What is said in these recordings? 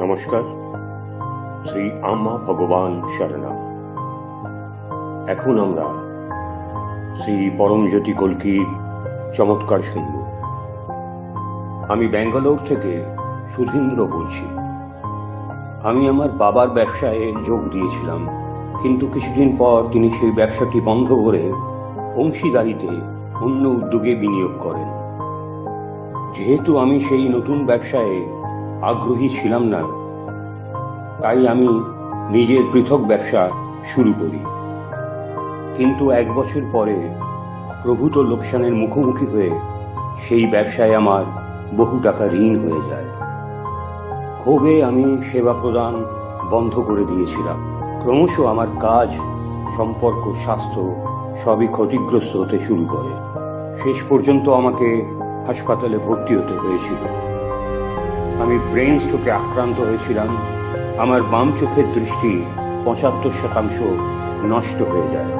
নমস্কার। শ্রী আম্মা ভগবান শরণাম এখন আমরা শ্রী পরমজ্যোতি কল্কির চমৎকার শুনব আমি ব্যাঙ্গালোর থেকে সুধীন্দ্র বলছি। আমি আমার বাবার ব্যবসায় যোগ দিয়েছিলাম, কিন্তু কিছুদিন পর তিনি সেই ব্যবসাটি বন্ধ করে অংশীদারিতে অন্য উদ্যোগে বিনিয়োগ করেন। যেহেতু আমি সেই নতুন ব্যবসায়ে আগ্রহী ছিলাম না। তাই আমি নিজের পৃথক ব্যবসা শুরু করি। কিন্তু এক বছর পরে প্রভূত লোকসানের মুখোমুখি হয়ে সেই ব্যবসায় আমার বহু টাকা ঋণ হয়ে যায়। ক্ষোভে আমি সেবা প্রদান বন্ধ করে দিয়েছিলাম। ক্রমশ আমার কাজ, সম্পর্ক, স্বাস্থ্য সবই ক্ষতিগ্রস্ত হতে শুরু করে। শেষ পর্যন্ত আমাকে হাসপাতালে ভর্তি হতে হয়েছিল। আমি ব্রেন স্ট্রোকে আক্রান্ত হয়েছিলাম। আমার বাম চোখের দৃষ্টি পঁচাত্তর শতাংশ নষ্ট হয়ে যায়।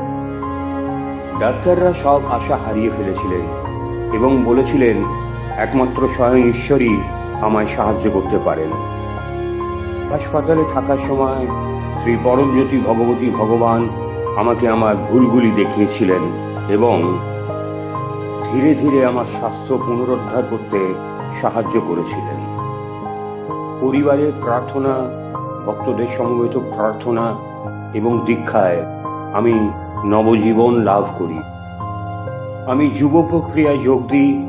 ডাক্তাররা সব আশা হারিয়ে ফেলেছিলেন এবং বলেছিলেন, একমাত্র স্বয়ং ঈশ্বরই আমায় সাহায্য করতে পারেন। হাসপাতালে থাকার সময় শ্রী পরমজ্যোতি ভগবতী ভগবান আমাকে আমার ভুলগুলি দেখিয়েছিলেন এবং ধীরে ধীরে আমার স্বাস্থ্য পুনরুদ্ধার করতে সাহায্য করেছিলেন। পরিবারের প্রার্থনা, ভক্তদের সমবেত প্রার্থনা এবং দীক্ষায় আমি নবজীবন লাভ করি। আমি যুব প্রক্রিয়ায় যোগ দিই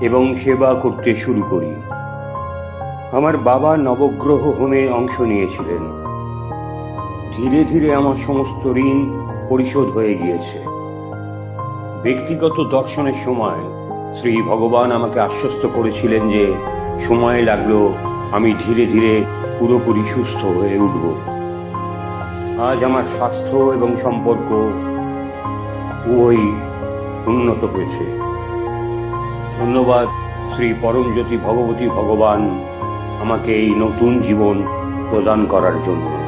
এবং সেবা করতে শুরু করি। আমার বাবা নবগ্রহ হোমে অংশ নিয়েছিলেন। ধীরে ধীরে আমার সমস্ত ঋণ পরিশোধ হয়ে গিয়েছে। ব্যক্তিগত দর্শনের সময় শ্রী ভগবান আমাকে আশ্বস্ত করেছিলেন যে সময় লাগল আমি ধীরে ধীরে পুরোপুরি সুস্থ হয়ে উঠব। আজ আমার স্বাস্থ্য এবং সম্পর্ক উভয়ই উন্নত হয়েছে। ধন্যবাদ, শ্রী পরমজ্যোতি ভগবতী ভগবান, আমাকে এই নতুন জীবন প্রদান করার জন্য।